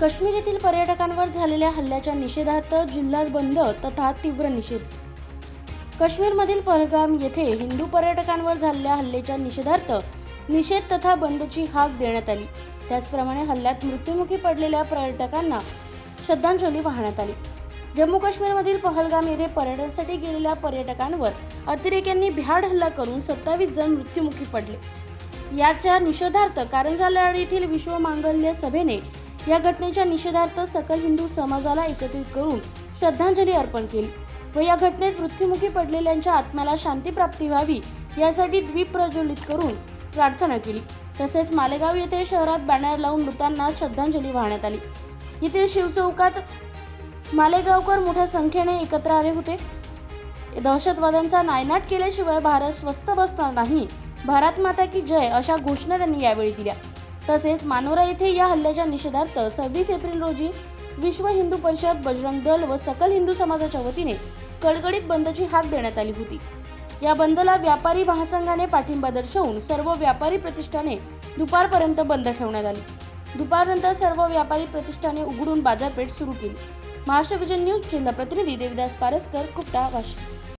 काश्मीर येथील पर्यटकांवर झालेल्या हल्ल्याच्या निषेधार्थ जिल्हा बंद तथा तीव्र निषेध. काश्मीरमधील पहलगाम येथे हिंदू पर्यटकांवर झालेल्या हल्ल्याच्या निषेधार्थ निषेध तथा बंदची हाक देण्यात आली. त्याचप्रमाणे हल्ल्यात मृत्युमुखी पडलेल्या पर्यटकांना श्रद्धांजली वाहण्यात आली. जम्मू काश्मीरमधील पहलगाम येथे पर्यटनासाठी गेलेल्या पर्यटकांवर अतिरेक्यांनी भ्याड हल्ला करून सत्तावीस जण मृत्युमुखी पडले. याच्या निषेधार्थ कारंजा येथील विश्व मांगल्य सभेने या घटनेच्या निषेधार्थ सकल हिंदू समाजाला एकत्रित करून श्रद्धांजली अर्पण केली व या घटनेत मृत्युमुखी पडलेल्यांच्या आत्म्याला शांती प्राप्ती व्हावी यासाठी द्वीप प्रज्वलित करून प्रार्थना केली. तसेच मालेगाव येथे शहरात बॅनर लावून मृतांना श्रद्धांजली वाहण्यात आली. येथील शिवचौकात मालेगावकर मोठ्या संख्येने एकत्र आले होते. दहशतवाद्यांचा नायनाट केल्याशिवाय भारत स्वस्त बसणार नाही. भारत माता की जय अशा घोषणा त्यांनी यावेळी दिल्या. तसेच मानोरा येथे या हल्ल्याच्या निषेधार्थ सव्वीस एप्रिल रोजी विश्व हिंदू परिषद बजरंग दल व सकल हिंदू समाजाच्या वतीने कडकडीत बंदची हाक देण्यात आली होती. या बंदला व्यापारी महासंघाने पाठिंबा दर्शवून सर्व व्यापारी प्रतिष्ठाने दुपारपर्यंत बंद ठेवण्यात आली. दुपारनंतर सर्व व्यापारी प्रतिष्ठाने उघडून बाजारपेठ सुरू केली. महाराष्ट्र विजन न्यूज जिल्हा प्रतिनिधी देविदास पारसकर कुपटा वाशिम.